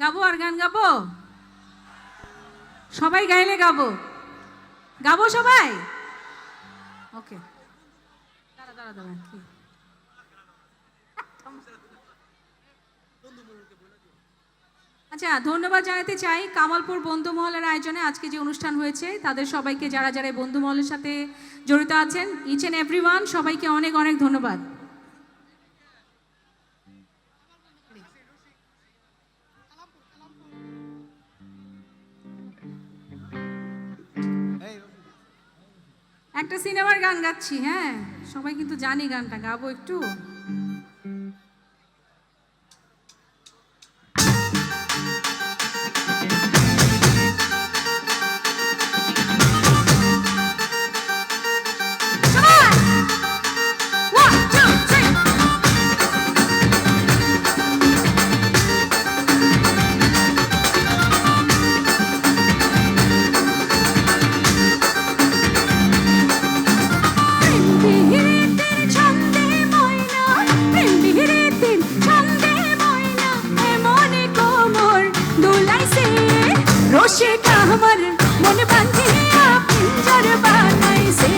গাবো আর গান গাবো? সবাই গাইলে গাবো। গাবো সবাই? ওকে। আচ্ছা ধন্যবাদ জানাতে চাই কামালপুর বন্ধুমহলের আয়োজনে আজকে যে অনুষ্ঠান হয়েছে, তাদের সবাইকে যারা যারা বন্ধুমহলের সাথে জড়িত আছেন ইচ অ্যান্ড এভরি সবাইকে অনেক অনেক ধন্যবাদ। একটা সিনেমার গান গাচ্ছি হ্যাঁ। সবাই কিন্তু জানি গানটা গাবো একটু। মন বান্ধিয়া পিঞ্জর বানাইছে।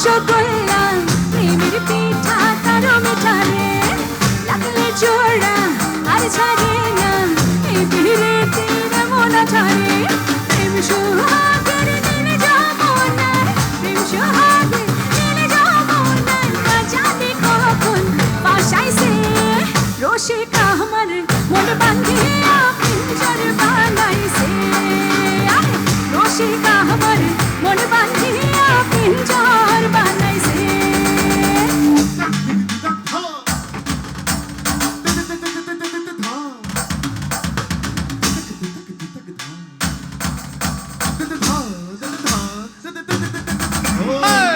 রসগোল্লা, প্রেমের পিঠা তারো মিঠারে লাগলে জোড়া আর ছাড়ে না, এই ভিড়ে তেরা মনা ছাড়ে প্রেম সোহাগের নীল যমুনায় প্রেম সোহাগের নীল যমুনায় না জানি কখন বাসাইছে রসিকা আমার মন বান্ধিয়া যার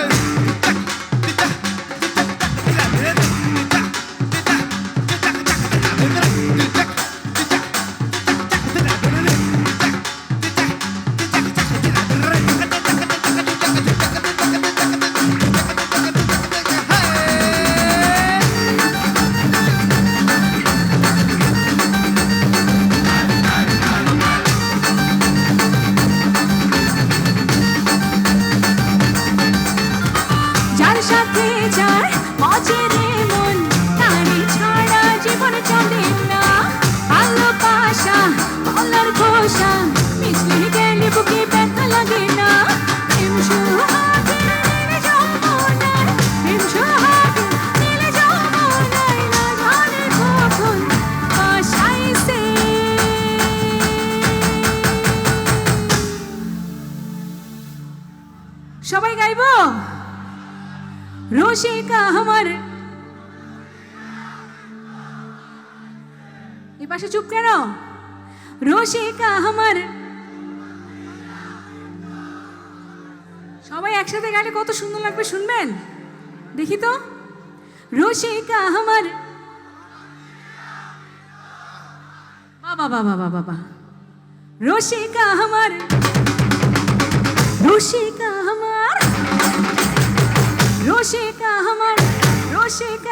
সবাই গাইবো? রসিকা আমার। এই পাশে চুপ কেন? রসিকা আমার। সবাই একসাথে গাইলে কত সুন্দর লাগবে, শুনবেন? দেখি তো। রসিকা আমার। বাবা বাবা বাবা বাবা রসিকা আমার। রসিকা রসিকা আমার রসিকা